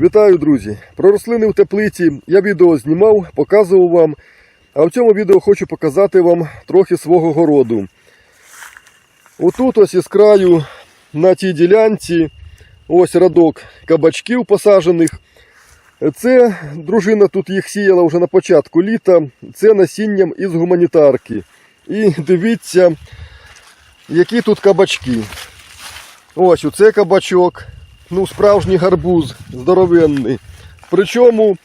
Вітаю, друзі! Про рослини в теплиці я відео знімав, показував вам. А в цьому відео хочу показати вам трохи свого городу. Отут ось із краю на тій ділянці ось радок кабачків посаджених. Це дружина тут їх сіяла вже на початку літа. Це насінням із гуманітарки. І дивіться, які тут кабачки. Ось оце кабачок. Ну, справжній гарбуз здоровенний. Причому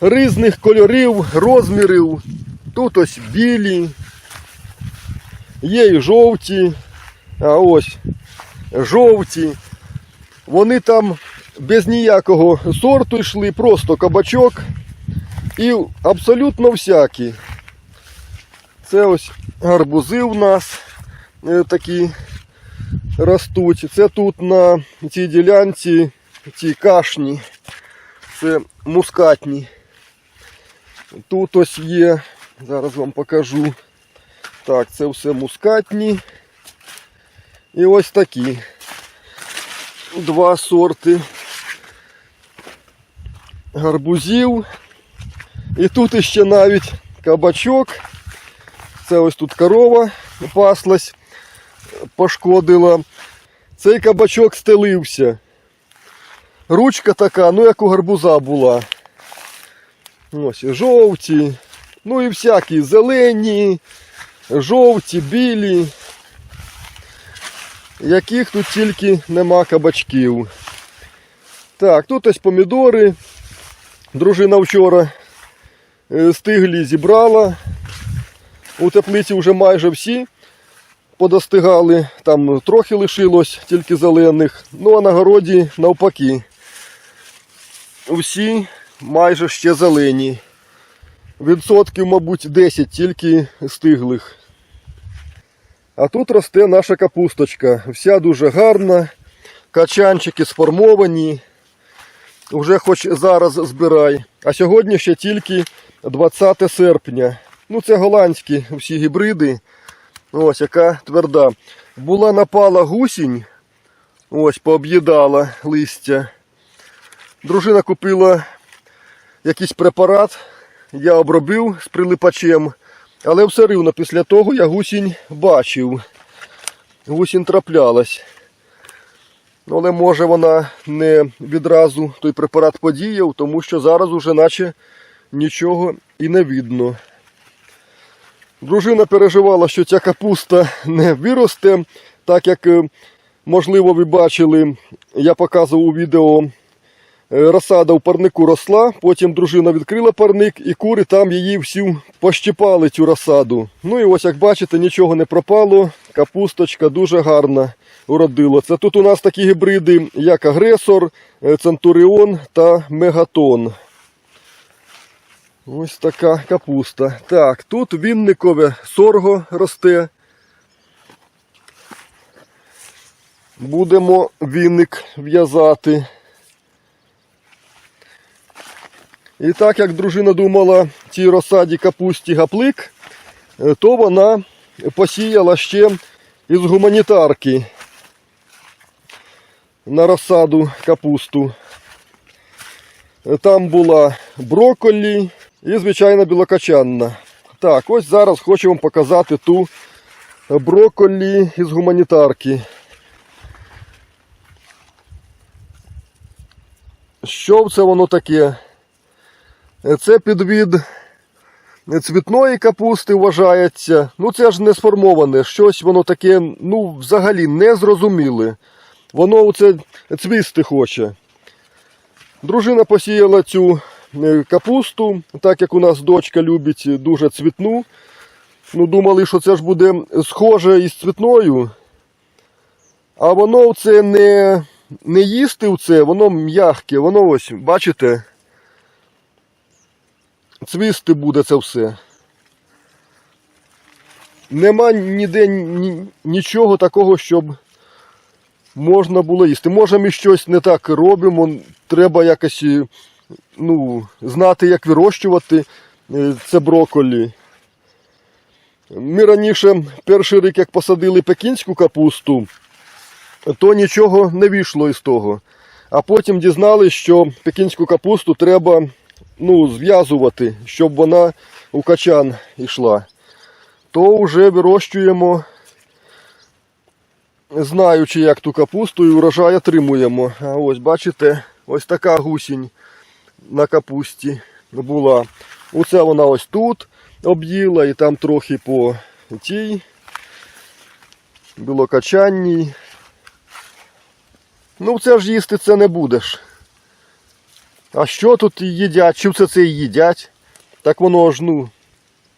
різних кольорів, розмірів. Тут ось білі, є і жовті, а ось жовті. Вони там без ніякого сорту йшли, просто кабачок і абсолютно всякі. Це ось гарбузи у нас е, такі ростуть. Це тут на цій ділянці, цій кашні, це мускатні. Тут ось є, зараз вам покажу. Так, це все мускатні. І ось такі. Два сорти гарбузів. І тут іще навіть кабачок. Це ось тут корова паслась пошкодила. Цей кабачок стелився. Ручка така, ну як у гарбуза була. Ось жовті, ну і всякі зелені, жовті, білі. Яких тут тільки нема кабачків. Так, тут ось помідори. Дружина вчора е, стиглі зібрала. У теплиці вже майже всі подостигали, там трохи лишилось тільки зелених. Ну а на городі навпаки. Всі майже ще зелені. Відсотків, мабуть, 10 тільки стиглих. А тут росте наша капусточка. Вся дуже гарна. Качанчики сформовані. Вже хоч зараз збирай. А сьогодні ще тільки 20 серпня. Ну, це голландські всі гібриди. Ось яка тверда. Була напала гусінь, ось пооб'їдала листя. Дружина купила якийсь препарат, я обробив з прилипачем, але все рівно після того я гусінь бачив. Гусінь траплялась. Але може вона не відразу той препарат подіяв, тому що зараз уже наче нічого і не видно. Дружина переживала, що ця капуста не виросте, так як, е, можливо, ви бачили, я показував у відео, е, розсада в парнику росла, потім дружина відкрила парник і кури там її всю пощипали цю розсаду. Ну і ось як бачите, нічого не пропало, капусточка дуже гарна уродила. Це тут у нас такі гібриди, як агресор, е, центуріон та мегатон. Ось така капуста. Так, тут вінникове сорго росте. Будемо вінник в'язати. І так як дружина думала цій розсаді капусті гаплик, е, то вона посіяла ще із гуманітарки на розсаду капусту. Там була брокколі і, звичайно, білокачанна. Так, ось зараз хочу вам показати ту брокколі із гуманітарки. Що це воно таке? Це підвід цвітної капусти вважається. Ну це ж не сформоване, щось воно таке, ну, взагалі не зрозуміле. Воно оце цвісти хоче. Дружина посіяла цю капусту, так як у нас дочка любить дуже цвітну. Ну, думали, що це ж буде схоже із цвітною. А воно це не, не їсти це, воно м'ягке, воно ось, бачите? Цвісти буде це все. Нема ніде ні, нічого такого, щоб можна було їсти. Може, ми щось не так робимо, треба якось е, ну, знати, як вирощувати е, це брокколі. Ми раніше перший рік, як посадили пекінську капусту, то нічого не вийшло із того. а потім дізналися, що пекінську капусту треба ну, зв'язувати, щоб вона у качан йшла. То вже вирощуємо, знаючи, як ту капусту, і урожай отримуємо. А ось бачите, ось така гусінь на капусті була. Оце вона ось тут об'їла і там трохи по тій білокачанній. Ну, це ж їсти це не будеш. А що тут їдять? Чи це це і їдять? Так воно ж, ну,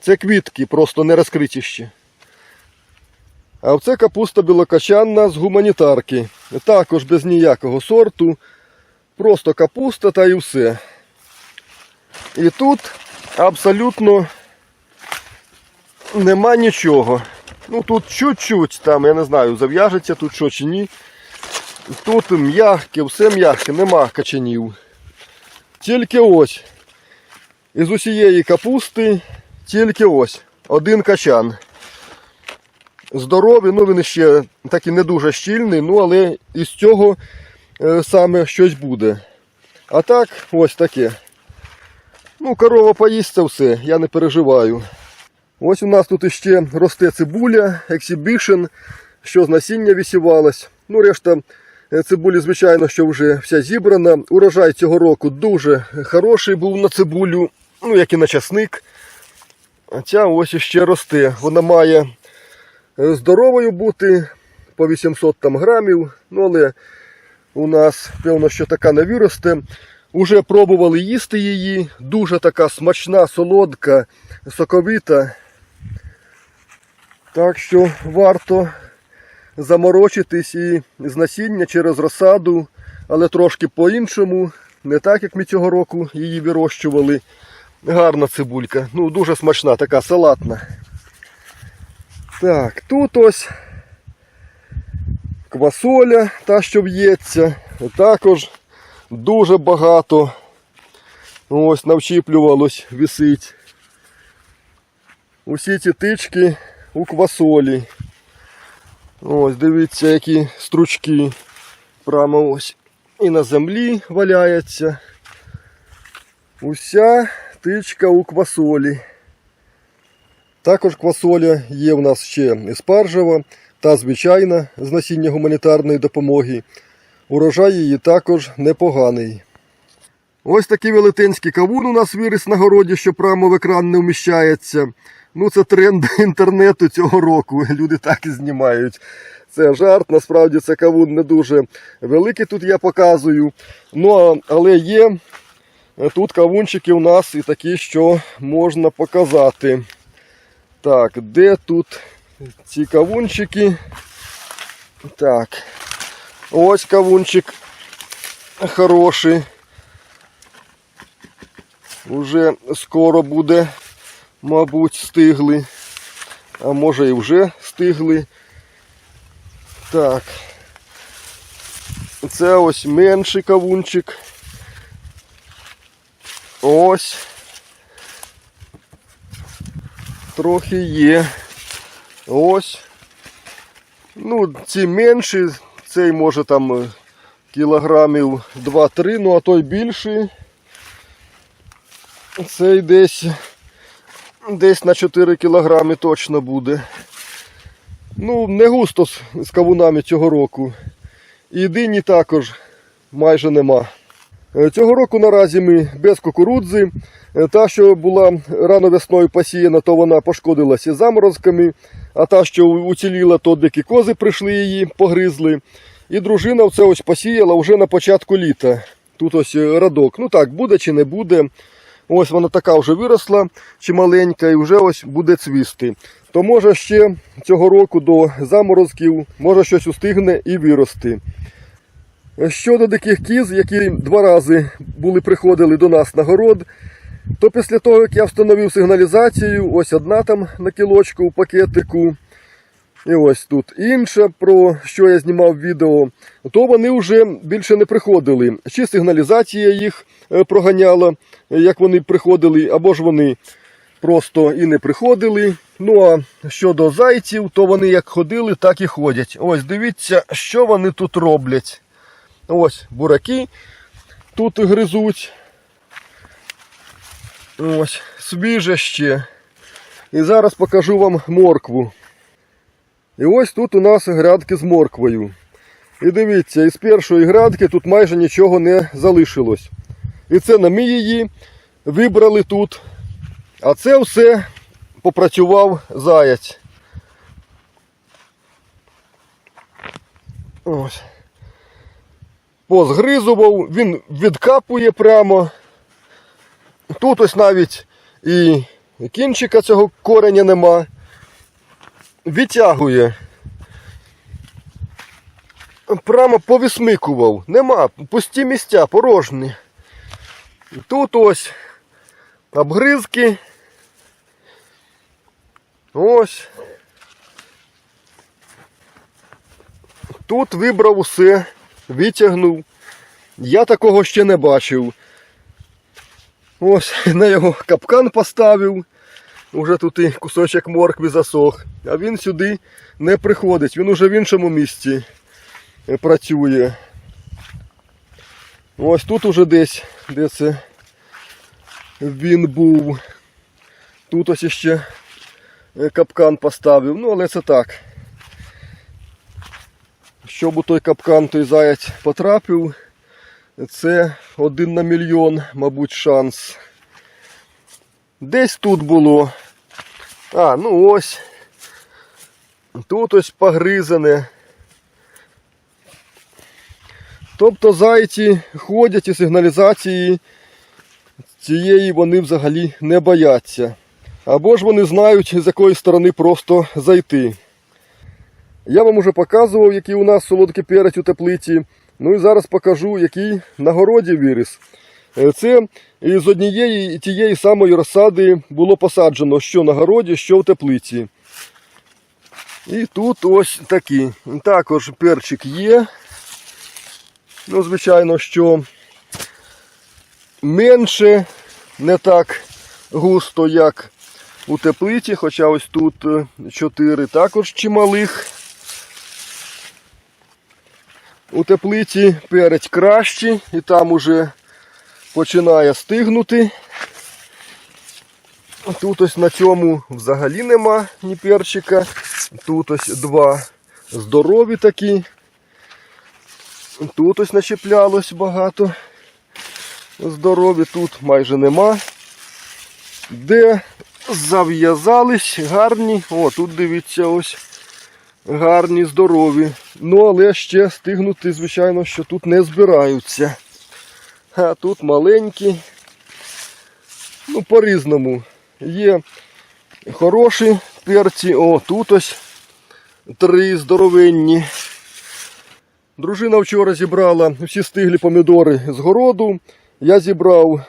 це квітки, просто не розкриті ще. А оце капуста білокачанна з гуманітарки. Також без ніякого сорту. Просто капуста та і все. І тут абсолютно нема нічого. Ну тут чуть-чуть там, я не знаю, зав'яжеться тут що чи ні. Тут м'ягке, все м'ягке, нема качанів. Тільки ось. Із усієї капусти тільки ось. Один качан. Здоровий, ну він ще такий не дуже щільний, ну але із цього саме щось буде. А так, ось таке. Ну, корова поїсть це все, я не переживаю. Ось у нас тут іще росте цибуля, ексібішн, що з насіння висівалось. Ну, решта е, цибулі, звичайно, що вже вся зібрана. Урожай цього року дуже хороший був на цибулю, ну, як і на часник. А ця ось іще росте. Вона має е, здоровою бути по 800 там грамів. Ну, але у нас, певно, що така не виросте. Уже пробували їсти її. Дуже така смачна, солодка, соковита. Так що варто заморочитись і з насіння через розсаду, але трошки по-іншому. Не так, як ми цього року її вирощували. Гарна цибулька. Ну, дуже смачна, така салатна. Так, тут ось квасоля, та, що в'ється. Також дуже багато. Ось навчіплювалось, висить. Усі ці тички у квасолі. Ось, дивіться, які стручки. Прямо ось і на землі валяється. Уся тичка у квасолі. Також квасоля є в нас ще спаржева та звичайна з насіння гуманітарної допомоги. Урожай її також непоганий. Ось такий велетенський кавун у нас виріс на городі, що прямо в екран не вміщається. Ну, це тренд інтернету цього року. Люди так і знімають. Це жарт, насправді це кавун не дуже великий тут я показую. Ну, але є тут кавунчики у нас і такі, що можна показати. Так, де тут ці кавунчики? Так. Ось кавунчик хороший. Уже скоро буде, мабуть, стигли. А може і вже стигли. Так. Це ось менший кавунчик. Ось. Трохи є. Ось. Ну, ці менші, цей може там е, кілограмів 2-3, ну а той більший. Цей десь, десь на 4 кілограми точно буде. Ну, не густо з, кавунами цього року. І дині також майже нема. Е, Цього року наразі ми без кукурудзи. Е, Та, що була рано весною посіяна, то вона пошкодилася заморозками, а та, що уціліла, то дикі кози прийшли її, погризли. І дружина це ось посіяла вже на початку літа. Тут ось е, радок. Ну так, буде чи не буде. Ось вона така вже виросла, чи маленька, і вже ось буде цвісти. То може ще цього року до заморозків, може щось устигне і вирости. Щодо диких кіз, які два рази були приходили до нас на город, то після того, як я встановив сигналізацію, ось одна там на кілочку у пакетику, і ось тут інша, про що я знімав відео, то вони вже більше не приходили. Чи сигналізація їх е, проганяла, е, як вони приходили, або ж вони просто і не приходили. Ну а щодо зайців, то вони як ходили, так і ходять. Ось дивіться, що вони тут роблять. Ось бураки тут гризуть. Ось, свіже ще. І зараз покажу вам моркву. І ось тут у нас грядки з морквою. І дивіться, із першої грядки тут майже нічого не залишилось. І це на ми її вибрали тут. А це все попрацював заяць. Ось. Позгризував, він відкапує прямо. Тут ось навіть і кінчика цього кореня нема. Відтягує. Прямо повисмикував. Нема, пусті місця, порожні. Тут ось обгризки. Ось. Тут вибрав усе, витягнув. Я такого ще не бачив. Ось на його капкан поставив. Уже тут і кусочок моркви засох. А він сюди не приходить. Він уже в іншому місці е, працює. Ось тут уже десь, де це він був. Тут ось ще е, капкан поставив. Ну, але це так. Щоб у той капкан той заяць потрапив, це один на мільйон, мабуть, шанс. Десь тут було. А, ну ось. Тут ось погризане. Тобто зайці ходять і сигналізації цієї вони взагалі не бояться. Або ж вони знають, з якої сторони просто зайти. Я вам уже показував, який у нас солодкий перець у теплиці. Ну і зараз покажу, який на городі виріс. Е, Це із однієї тієї самої розсади було посаджено, що на городі, що в теплиці. І тут ось такі. Також перчик є. Ну, звичайно, що менше, не так густо, як у теплиці, хоча ось тут 4 також чималих. У теплиці перець кращий і там уже починає стигнути. Тут ось на цьому взагалі нема ні перчика. Тут ось два здорові такі. Тут ось начеплялось багато. Здорові, тут майже нема. Де зав'язались гарні. О, тут дивіться ось гарні, здорові. Ну, але ще стигнути, звичайно, що тут не збираються. А тут маленькі. Ну, по-різному. Є хороші перці. О, тут ось три здоровенні. Дружина вчора зібрала всі стиглі помідори з городу. Я зібрав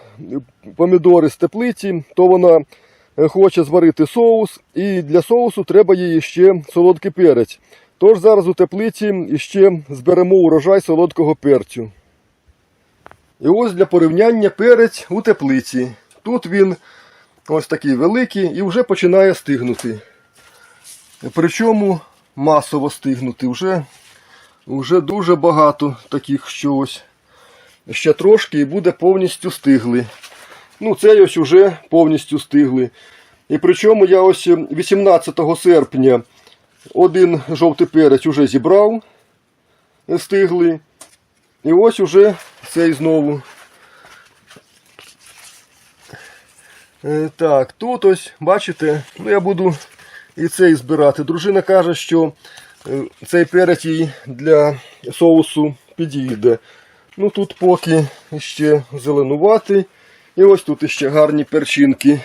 помідори з теплиці, то вона хоче зварити соус, і для соусу треба їй ще солодкий перець. Тож зараз у теплиці ще зберемо урожай солодкого перцю. І ось для порівняння перець у теплиці. Тут він ось такий великий і вже починає стигнути. Причому масово стигнути. Вже, вже дуже багато таких що ось. Ще трошки і буде повністю стигли. Ну, цей ось уже повністю стигли. І причому я ось 18 серпня один жовтий перець уже зібрав, стигли. І ось уже цей знову. Е, Так, тут ось, бачите, ну я буду і цей збирати. Дружина каже, що е, цей перець їй для соусу підійде. Ну тут поки ще зеленуватий. І ось тут ще гарні перчинки.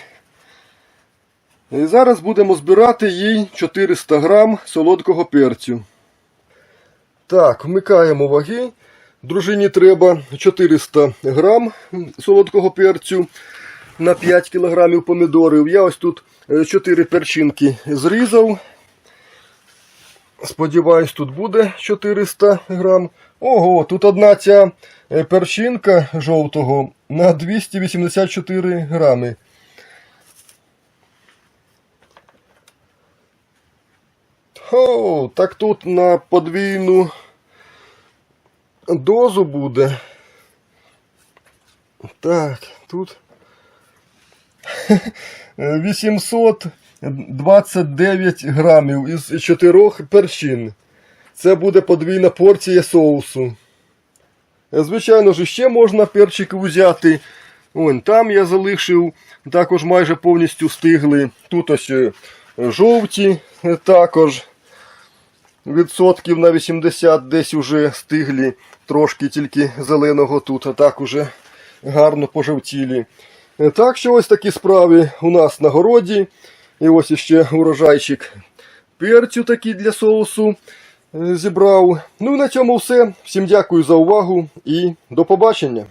І зараз будемо збирати їй 400 грам солодкого перцю. Так, вмикаємо ваги. Дружині треба 400 грам солодкого перцю на 5 кілограмів помідорів. Я ось тут 4 перчинки зрізав. Сподіваюсь, тут буде 400 грам. Ого, тут одна ця е, перчинка жовтого на 284 грами. О, так тут на подвійну дозу буде. Так, тут 829 грамів із 4 перчин. Це буде подвійна порція соусу. Звичайно ж, ще можна перчик взяти. Вон там я залишив, також майже повністю стигли. Тут ось е, жовті е, також відсотків на 80 десь уже стиглі, трошки тільки зеленого тут, а так уже гарно пожовтілі. Е, Так що ось такі справи у нас на городі. І ось іще урожайчик перцю такий для соусу е, зібрав. Ну і на цьому все. Всім дякую за увагу і до побачення.